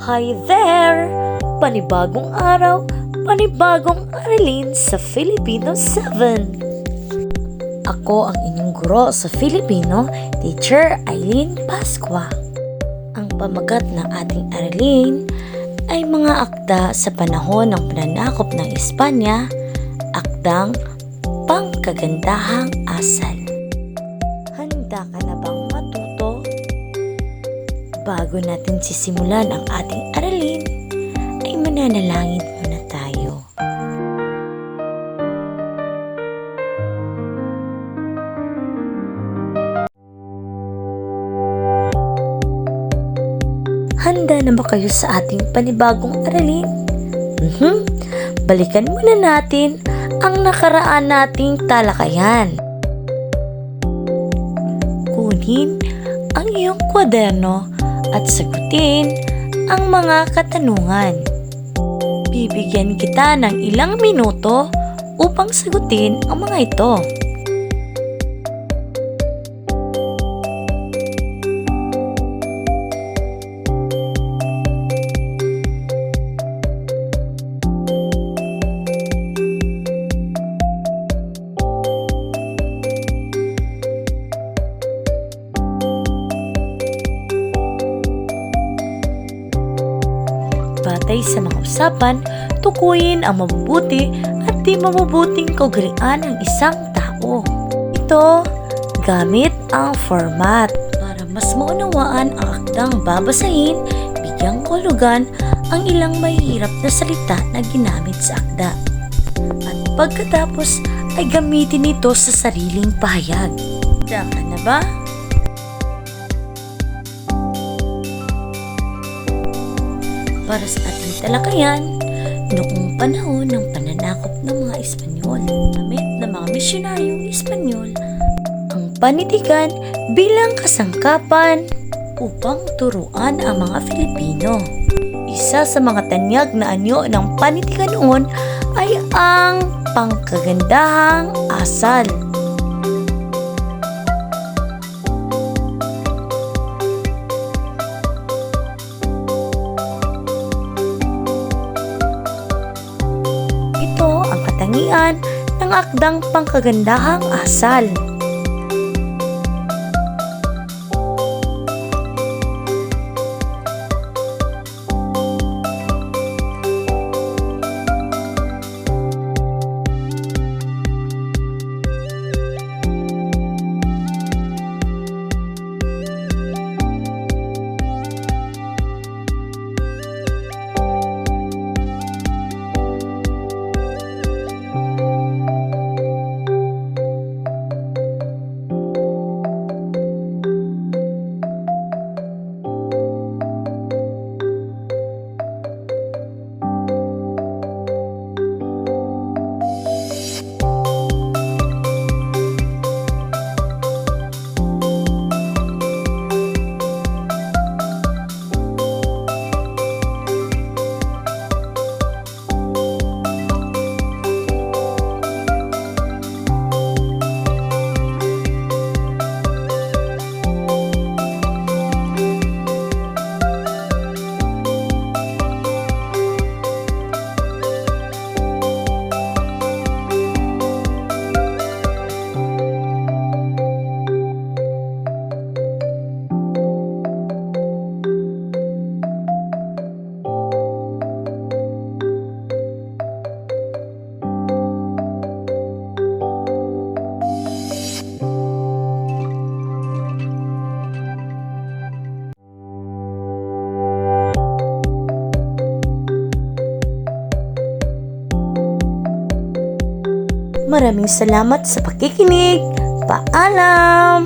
Hi there! Panibagong araw, panibagong aralin sa Filipino 7. Ako ang inyong guro sa Filipino, Teacher Eileen Pasqua. Ang pamagat ng ating aralin ay mga akda sa panahon ng pananakop ng Espanya, akdang pangkagandahang asal. Handa ka na? Bago natin sisimulan ang ating aralin, ay mananalangin muna tayo. Handa na ba kayo sa ating panibagong aralin? Mhm. Balikan muna natin ang nakaraan nating talakayan. Kunin ang iyong kwaderno at sagutin ang mga katanungan. Bibigyan kita ng ilang minuto upang sagutin ang mga ito. Batay sa mga usapan, tukuyin ang mabubuti at di mabubuting kaugalian ng isang tao. Ito, gamit ang format para mas maunawaan ang akdang babasahin, bigyang kahulugan ang ilang mahihirap na salita na ginamit sa akda. At pagkatapos ay gamitin ito sa sariling pahayag. Handa ka na ba? Para sa ating talakayan noong panahon ng pananakop ng mga Espanyol. Gamit ng mga misyonaryong Espanyol ang panitikan bilang kasangkapan upang turuan ang mga Filipino. Isa sa mga tanyag na anyo ng panitikan noon ay ang pangkagandahang asal. Ng akdang pangkagandahang asal. Maraming salamat sa pakikinig. Paalam!